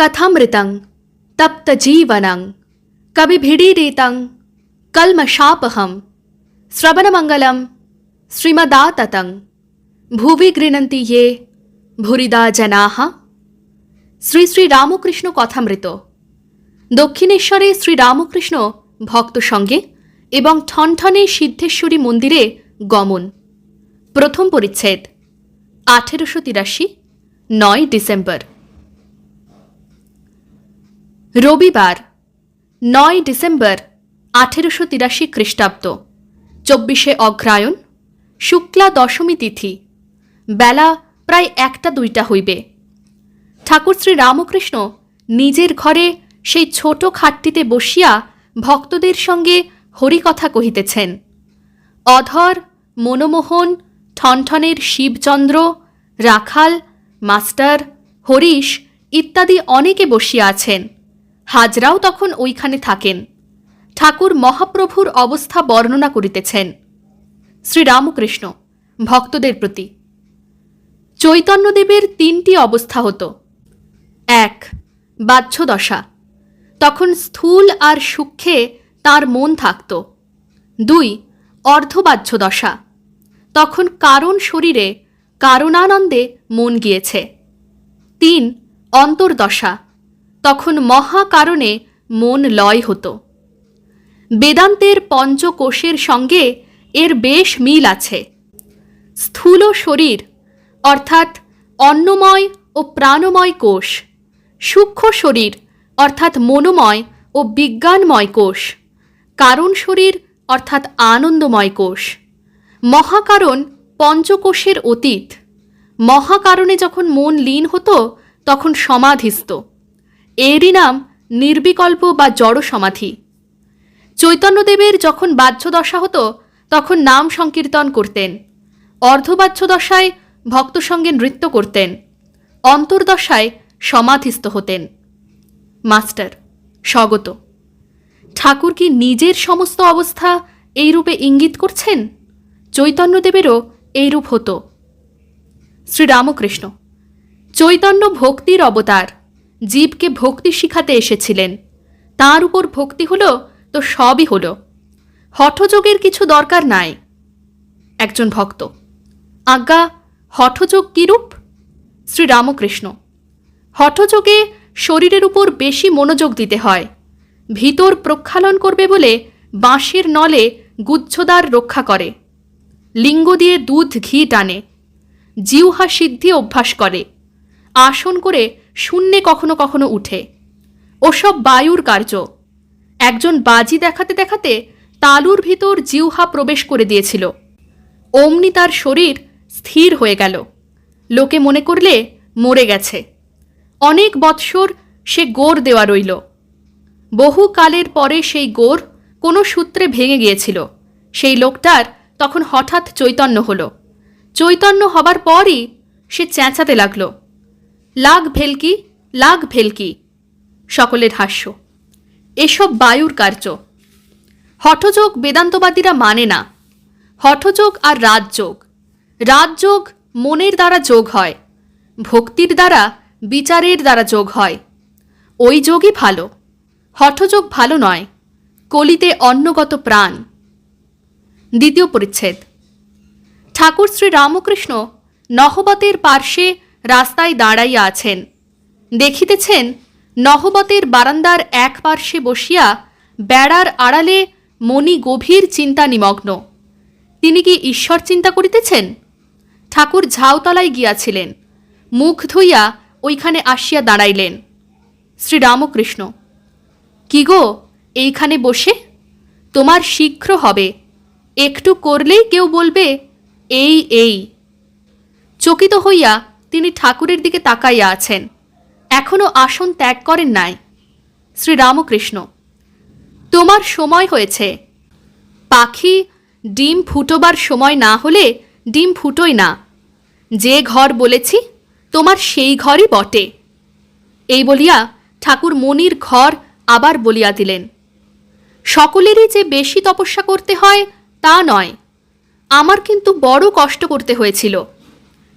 কথামৃতং তপ্ত জীবনং কবিভিড়ীরিতং কলমশাপহম শ্রবণমঙ্গলম শ্রীমদাততং ভুবি গৃণন্তি ইয়ে ভুরিদা জনাহ শ্রী শ্রী রামকৃষ্ণ কথামৃত দক্ষিণেশ্বরে শ্রী রামকৃষ্ণ ভক্ত সঙ্গে এবং ঠনঠনে সিদ্ধেশ্বরী মন্দিরে গমন প্রথম পরিচ্ছেদ আঠেরোশো তিরাশি নয় ডিসেম্বর রবিবার, নয় ডিসেম্বর আঠেরোশো তিরাশি খ্রিস্টাব্দ, চব্বিশে অগ্রায়ণ, শুক্লা দশমী তিথি, বেলা প্রায় একটা দুইটা হইবে। ঠাকুর শ্রী রামকৃষ্ণ নিজের ঘরে সেই ছোট খাটটিতে বসিয়া ভক্তদের সঙ্গে হরিকথা কহিতেছেন, অধর, মনমোহন, ঠনঠনের শিবচন্দ্র, রাখাল, মাস্টার, হরিশ ইত্যাদি অনেকে বসিয়া আছেন। হাজরাও তখন ওইখানে থাকেন। ঠাকুর মহাপ্রভুর অবস্থা বর্ণনা করিতেছেন। শ্রীরামকৃষ্ণ, ভক্তদের প্রতি। চৈতন্যদেবের তিনটি অবস্থা হতো। এক, বাহ্যদশা। তখন স্থূল আর সূক্ষ্মে তার মন থাকত। দুই অর্ধবাহ্য দশা তখন কারণ শরীরে কারণানন্দে মন গিয়েছে। তিন, অন্তর্দশা। তখন মহাকারণে মন লয় হতো। বেদান্তের পঞ্চকোষের সঙ্গে এর বেশ মিল আছে। স্থূল শরীর, অর্থাৎ অন্নময় ও প্রাণময় কোষ, সূক্ষ্ম শরীর, অর্থাৎ মনোময় ও বিজ্ঞানময় কোষ, কারণ শরীর, অর্থাৎ আনন্দময় কোষ। মহাকারণ পঞ্চকোষের অতীত। মহাকারণে যখন মন লীন হতো, তখন সমাধিস্থ। এরই নাম নির্বিকল্প বা জড় সমাধি। চৈতন্যদেবের যখন বাহ্য দশা হতো, তখন নাম সংকীর্তন করতেন। অর্ধবাহ্য দশায় ভক্ত সঙ্গে নৃত্য করতেন। অন্তর্দশায় সমাধিস্থ হতেন। মাস্টার, স্বগত। ঠাকুর কি নিজের সমস্ত অবস্থা এই রূপে ইঙ্গিত করছেন? চৈতন্যদেবেরও এইরূপ হতো। শ্রীরামকৃষ্ণ, চৈতন্য ভক্তির অবতার। জীবকে ভক্তি শিখাতে এসেছিলেন। তার উপর ভক্তি হলো তো সবই হলো। হঠযোগের কিছু দরকার নাই। একজন ভক্ত। আজ্ঞা, হঠযোগ কীরূপ? শ্রীরামকৃষ্ণ। হঠযোগে শরীরের উপর বেশি মনোযোগ দিতে হয়। ভিতর প্রক্ষালন করবে বলে বাঁশের নলে গুচ্ছদার রক্ষা করে। লিঙ্গ দিয়ে দুধ ঘি টানে। জিউহা সিদ্ধি অভ্যাস করে। আসন করে শূন্যে কখনো কখনো উঠে। ওসব বায়ুর কার্য। একজন বাজি দেখাতে দেখাতে তালুর ভিতর জিউহা প্রবেশ করে দিয়েছিল। অমনি তার শরীর স্থির হয়ে গেল। লোকে মনে করলে মরে গেছে। অনেক বৎসর সে গোর দেওয়া রইল। বহু কালের পরে সেই গোর কোনো সূত্রে ভেঙে গিয়েছিল। সেই লোকটার তখন হঠাৎ চৈতন্য হলো। চৈতন্য হবার পরই সে চেঁচাতে লাগল। লাগ ভেলকি লাগ ভেলকি। সকলের হাস্য। এসব বায়ুর কার্য। হঠযোগ বেদান্তবাদীরা মানে না। হঠযোগ আর রাজযোগ। রাজযোগ মনের দ্বারা যোগ হয়, ভক্তির দ্বারা বিচারের দ্বারা যোগ হয়। ওই যোগই ভালো। হঠযোগ ভালো নয়, কলিতে অন্নগত প্রাণ। দ্বিতীয় পরিচ্ছেদ। ঠাকুর শ্রী রামকৃষ্ণ নহবতের পার্শ্বে রাস্তায় দাঁড়াইয়া আছেন। দেখিতেছেন, নহবতের বারান্দার এক পার্শ্বে বসিয়া বেড়ার আড়ালে মণি গভীর চিন্তা নিমগ্ন। তিনি কি ঈশ্বর চিন্তা করিতেছেন? ঠাকুর ঝাউতলায় গিয়াছিলেন। মুখ ধুইয়া ওইখানে আসিয়া দাঁড়াইলেন। শ্রীরামকৃষ্ণ, কি গো, এইখানে বসে? তোমার শীঘ্র হবে। একটু করলেই কেউ বলবে, এই এই। চকিত হইয়া তিনি ঠাকুরের দিকে তাকাইয়া আছেন। এখনও আসন ত্যাগ করেন নাই। শ্রীরামকৃষ্ণ, তোমার সময় হয়েছে। পাখি ডিম ফুটোবার সময় না হলে ডিম ফুটোয় না। যে ঘর বলেছি, তোমার সেই ঘরই বটে। এই বলিয়া ঠাকুর মনির ঘর আবার বলিয়া দিলেন, সকলেরই যে বেশি তপস্যা করতে হয় তা নয়। আমার কিন্তু বড় কষ্ট করতে হয়েছিল।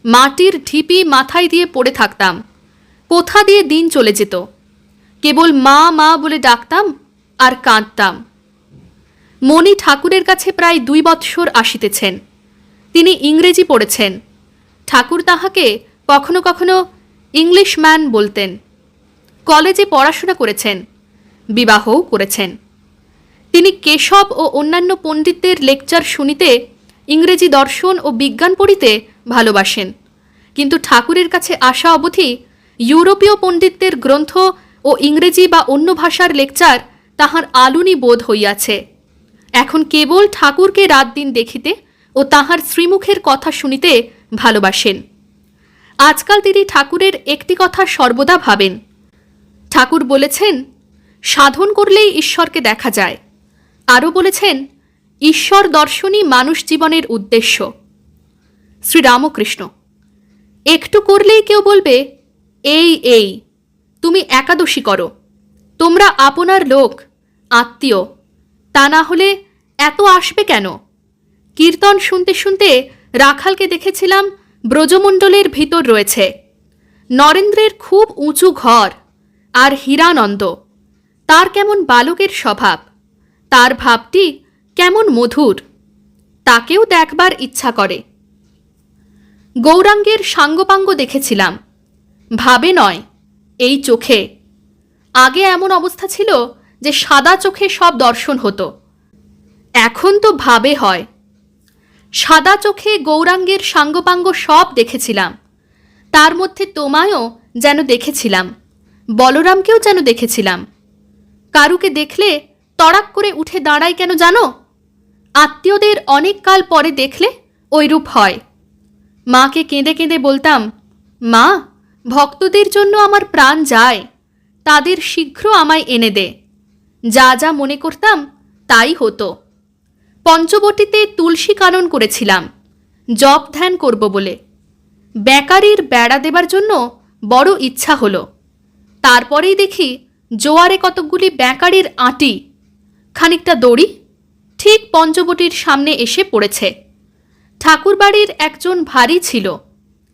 মাটির ঢিপি মাথায় দিয়ে পড়ে থাকতাম। কোথা দিয়ে দিন চলে যেত? কেবল মা মা বলে ডাকতাম আর কাঁদতাম। মণি ঠাকুরের কাছে প্রায় দুই বৎসর আসিতেছেন। তিনি ইংরেজি পড়েছেন। ঠাকুর তাহাকে কখনো কখনো ইংলিশ ম্যান বলতেন। কলেজে পড়াশোনা করেছেন, বিবাহও করেছেন। তিনি কেশব ও অন্যান্য পণ্ডিতদের লেকচার শুনিতে ইংরেজি দর্শন ও বিজ্ঞান পড়িতে ভালোবাসেন। কিন্তু ঠাকুরের কাছে আসা অবধি ইউরোপীয় পণ্ডিতদের গ্রন্থ ও ইংরেজি বা অন্য ভাষার লেকচার তাহার আলুনি বোধ হইয়াছে। এখন কেবল ঠাকুরকে রাত দিন দেখিতে ও তাহার শ্রীমুখের কথা শুনিতে ভালোবাসেন। আজকাল তিনি ঠাকুরের একটি কথা সর্বদা ভাবেন। ঠাকুর বলেছেন, সাধন করলেই ঈশ্বরকে দেখা যায়। আরও বলেছেন, ঈশ্বর দর্শনই মানুষ জীবনের উদ্দেশ্য। শ্রীরামকৃষ্ণ। একটু করলেই কেউ বলবে, এই এই, তুমি একাদশী করো। তোমরা আপনার লোক, আত্মীয়, তা না হলে এত আসবে কেন? কীর্তন শুনতে শুনতে রাখালকে দেখেছিলাম ব্রজমণ্ডলের ভিতর রয়েছে। নরেন্দ্রের খুব উঁচু ঘর আর হীরানন্দ। তার কেমন বালকের স্বভাব, তার ভাবটি কেমন মধুর। তাকেও দেখবার ইচ্ছা করে। গৌরাঙ্গের সাঙ্গপাঙ্গ দেখেছিলাম। ভাবে নয়, এই চোখে। আগে এমন অবস্থা ছিল যে সাদা চোখে সব দর্শন হতো। এখন তো ভাবে হয়। সাদা চোখে গৌরাঙ্গের সাঙ্গপাঙ্গ সব দেখেছিলাম। তার মধ্যে তোমায়ও যেন দেখেছিলাম, বলরামকেও যেন দেখেছিলাম। কারুকে দেখলে তড়াক করে উঠে দাঁড়ায় কেন জানো? আত্মীয়দের অনেক কাল পরে দেখলে ওইরূপ হয়। মাকে কেঁদে কেঁদে বলতাম, মা, ভক্তদের জন্য আমার প্রাণ যায়। তাদের শীঘ্র আমায় এনে দে। যা যা মনে করতাম, তাই হতো। পঞ্চবটিতে তুলসী কানন করেছিলাম, জপ ধ্যান করব বলে। বেকারির বেড়া দেবার জন্য বড় ইচ্ছা হলো। তারপরেই দেখি জোয়ারে কতকগুলি বেকারির আঁটি। খানিকটা দড়ি ঠিক পঞ্চবটির সামনে এসে পড়েছে। ঠাকুরবাড়ির একজন ভারী ছিল।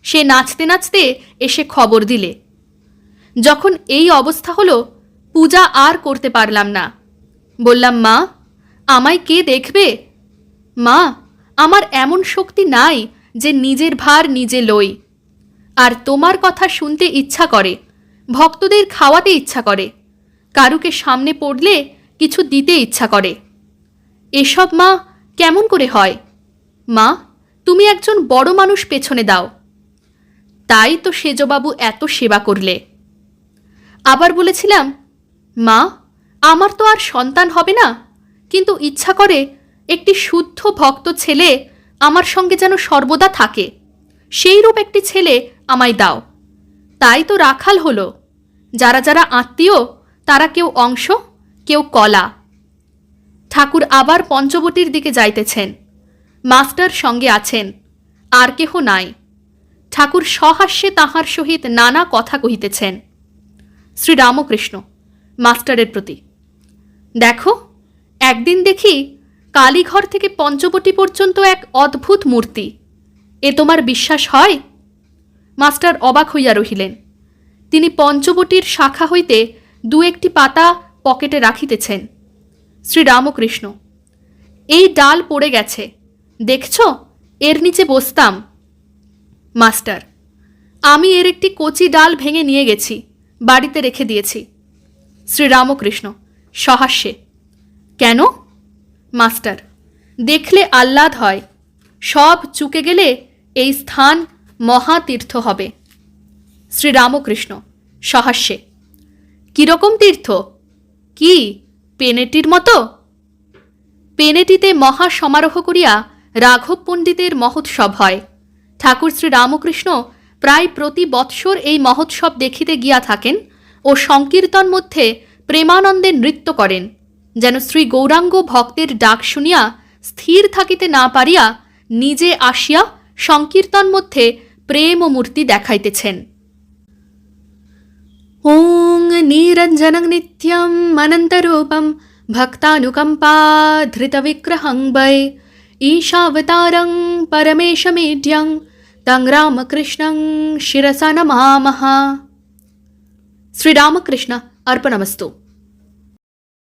সে নাচতে নাচতে এসে খবর দিলে। যখন এই অবস্থা হলো, পূজা আর করতে পারলাম না। বললাম, মা, আমায় কে দেখবে? মা, আমার এমন শক্তি নাই যে নিজের ভার নিজে লই। আর তোমার কথা শুনতে ইচ্ছা করে, ভক্তদের খাওয়াতে ইচ্ছা করে। কারুকে সামনে পড়লে কিছু দিতে ইচ্ছা করে। এসব মা কেমন করে হয়? মা তুমি একজন বড় মানুষ পেছনে দাও। তাই তো সেজবাবু এত সেবা করলে। আবার বলেছিলাম, মা, আমার তো আর সন্তান হবে না। কিন্তু ইচ্ছা করে একটি শুদ্ধ ভক্ত ছেলে আমার সঙ্গে যেন সর্বদা থাকে। সেইরূপ একটি ছেলে আমায় দাও। তাই তো রাখাল হলো। যারা যারা আত্মীয়, তারা কেউ অংশ, কেউ কলা। ঠাকুর আবার পঞ্চবটির দিকে যাইতেছেন। মাস্টার সঙ্গে আছেন, আর কেহ নাই। ঠাকুর সহাস্যে তাহার সহিত নানা কথা কহিতেছেন। শ্রীরামকৃষ্ণ, মাস্টারের প্রতি। দেখো, একদিন দেখি কালীঘর থেকে পঞ্চবটি পর্যন্ত এক অদ্ভুত মূর্তি। এ তোমার বিশ্বাস হয়? মাস্টার অবাক হইয়া রহিলেন। তিনি পঞ্চবটির শাখা হইতে দু একটি পাতা পকেটে রাখিতেছেন। শ্রীরামকৃষ্ণ, এই ডাল পড়ে গেছে। দেখছ? এর নিচে বসতাম। মাস্টার, আমি এর একটি কচি ডাল ভেঙে নিয়ে গেছি, বাড়িতে রেখে দিয়েছি। শ্রীরামকৃষ্ণ, সহাস্যে। কেন? মাস্টার, দেখলে আহ্লাদ হয়। সব চুকে গেলে এই স্থান মহাতীর্থ হবে। শ্রীরামকৃষ্ণ, সহাস্যে। কীরকম তীর্থ? কি, পেনেটির মতো? পেনেটিতে মহা সমারোহ করিয়া রাঘব পণ্ডিতের মহোৎসব হয়। ঠাকুর শ্রী রামকৃষ্ণ প্রায় প্রতি বৎসর এই মহোৎসব দেখিতে গিয়া থাকেন ও সংকীর্তন মধ্যে প্রেমানন্দে নৃত্য করেন। যেন শ্রী গৌরাঙ্গ ভক্তের ডাক শুনিয়া স্থির থাকিতে না পারিয়া নিজে আসিয়া সংকীর্তন মধ্যে প্রেম ও মূর্তি দেখাইতেছেন। ওং নিরঞ্জনং নিত্যম অনন্তরূপম ভক্তানুকম্পাধৃতবিগ্রহং বৈ ईशावतारं परमेशमेढ्यं तं रामकृष्णं शिरसा नमामः श्रीरामकृष्ण अर्पणमस्तु